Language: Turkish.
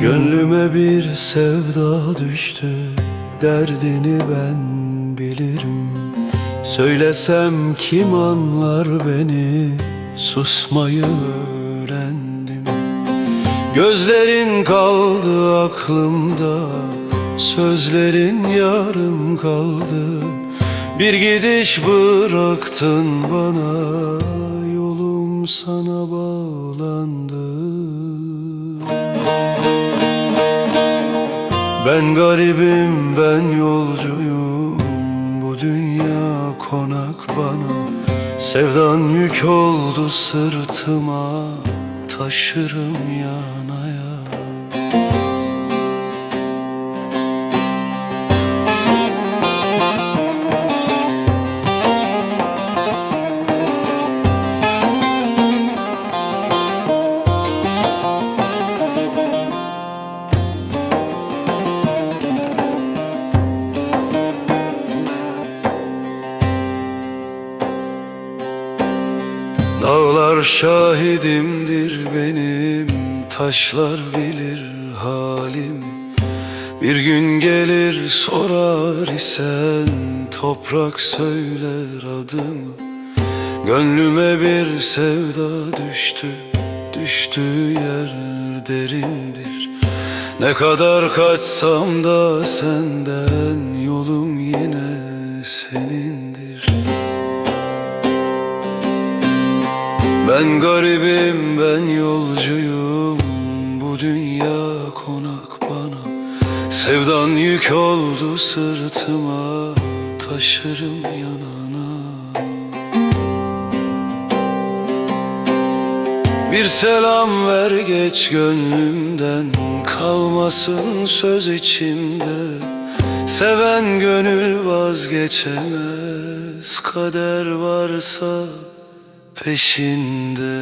Gönlüme bir sevda düştü Derdini ben bilirim. Söylesem kim anlar beni Susmayı öğrendim Gözlerin kaldı aklımda Sözlerin yarım kaldı. Bir gidiş bıraktın bana Yolum sana bağlandı. Ben garibim, ben yolcuyum Bu dünya konak bana. Sevdan yük oldu sırtıma Taşırım yanaya Dağlar şahidimdir benim Taşlar bilir halimi Bir gün gelir sorar isen Toprak söyler adımı. Gönlüme bir sevda düştü Düştüğü yer derindir. Ne kadar kaçsam da senden Yolum yine senindir Ben garibim, ben yolcuyum. Bu dünya konak bana. Sevdan yük oldu sırtıma Taşırım yanana Bir selam ver geç gönlümden Kalmasın söz içimde. Seven gönül vazgeçemez Kader varsa peşinde